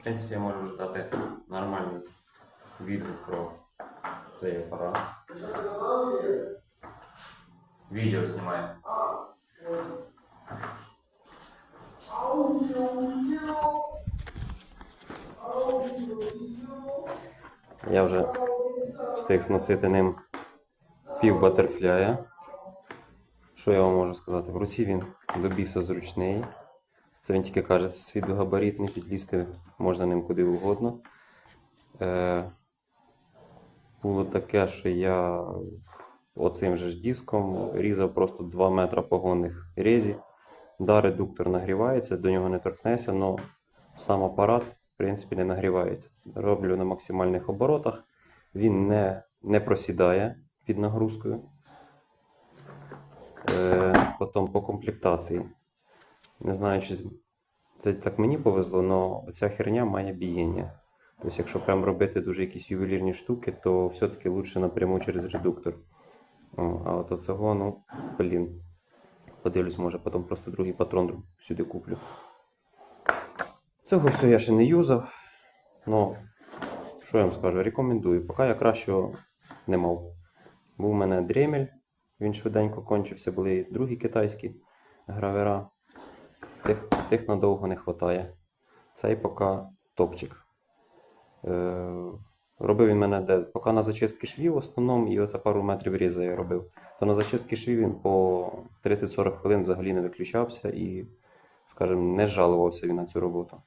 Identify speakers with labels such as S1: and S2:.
S1: В принципі, я можу вже дати нормальний відгук про цей апарат. Відео знімаю. Я вже встиг зносити ним пів батерфляя. Що я вам можу сказати? В руці він до біса зручний. Це він тільки каже, це свій габаритний, підлізти можна ним куди угодно. Е, було таке, що я оцим же ж диском різав просто 2 метри погонних резі. Да, редуктор нагрівається, до нього не торкнеся, але сам апарат в принципі не нагрівається. Роблю на максимальних оборотах. Він не, не просідає під нагрузкою. Е, потім по комплектації. Не знаю, чи це так мені повезло, але ця херня має бієння. Тобто, якщо прям робити дуже якісь ювелірні штуки, то все-таки лучше напряму через редуктор. О, а от оцього, ну, блін. Подивлюсь, може потім просто другий патрон сюди куплю. Цього все я ще не юзав. Ну, що я вам скажу, рекомендую. Поки я кращого не мав. Був у мене дремель, він швиденько кончився, були і другі китайські гравера. Тих, тих надовго не вистачає. Цей поки топчик. Е, робив він мене де, поки на зачистки швів в основному, і оце пару метрів різа я робив. То на зачистки швів він по 30-40 хвилин взагалі не виключався і, скажімо, не жалувався він на цю роботу.